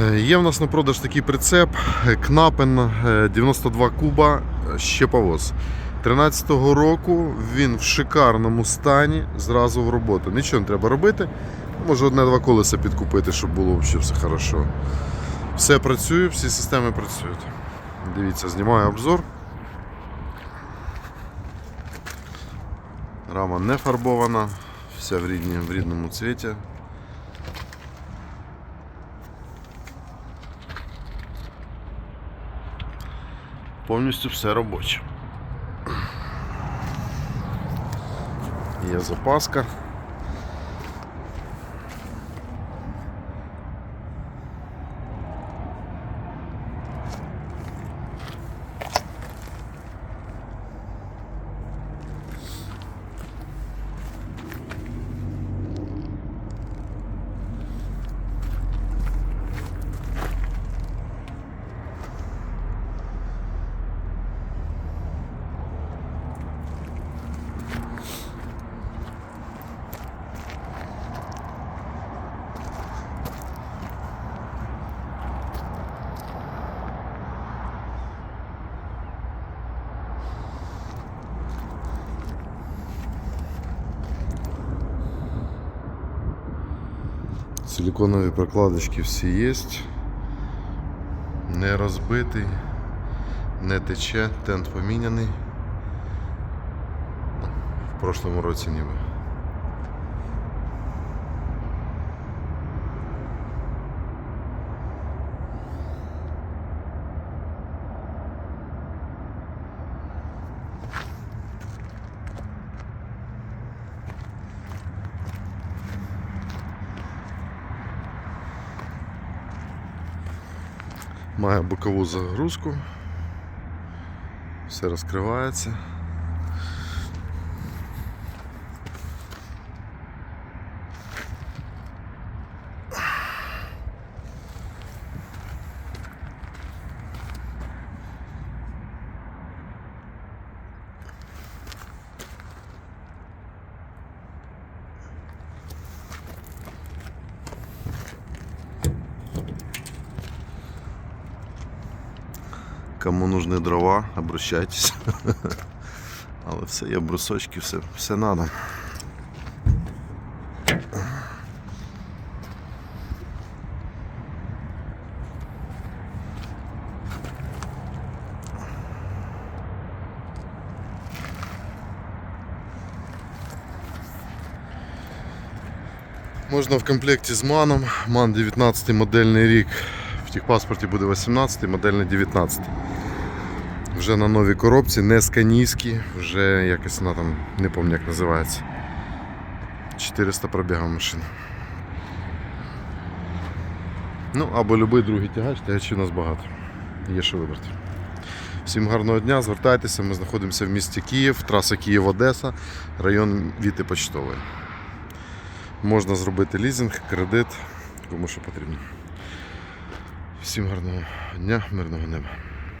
Е, Є в нас на продаж такий прицеп е, Кнапен е, 92 куба е, щеповоз. 13-го року він в шикарному стані, зразу в роботу. Нічого не треба робити. Може одне-два колеса підкупити, щоб було взагалі все хорошо. Все працює, всі системи працюють. Дивіться, знімаю обзор. Рама не фарбована, вся в, рідні, в рідному цвіті. Повністю все робоче. Є запаска. Силиконові прокладочки всі є. Не розбитий, не тече, тент поміняний. В прошлому році ніби. Має бокову загрузку. Все розкривається. Кому нужны дрова, обращайтесь. Але все є брусочки, все, все надо. Можна в комплекті з маном. Ман 19 модельний рік. Техпаспорті буде 18, модельний 19. Вже на новій коробці, не сканійські, вже якось вона там, не пам'ятаю як називається. 400 пробігав машина. Ну, або будь-який другий тягач, тягачів у нас багато. Є що вибрати. Всім гарного дня, звертайтеся, ми знаходимося в місті Київ, траса Київ-Одеса, район Віти Почтової. Можна зробити лізинг, кредит, кому що потрібно. Всім гарного дня, мирного неба.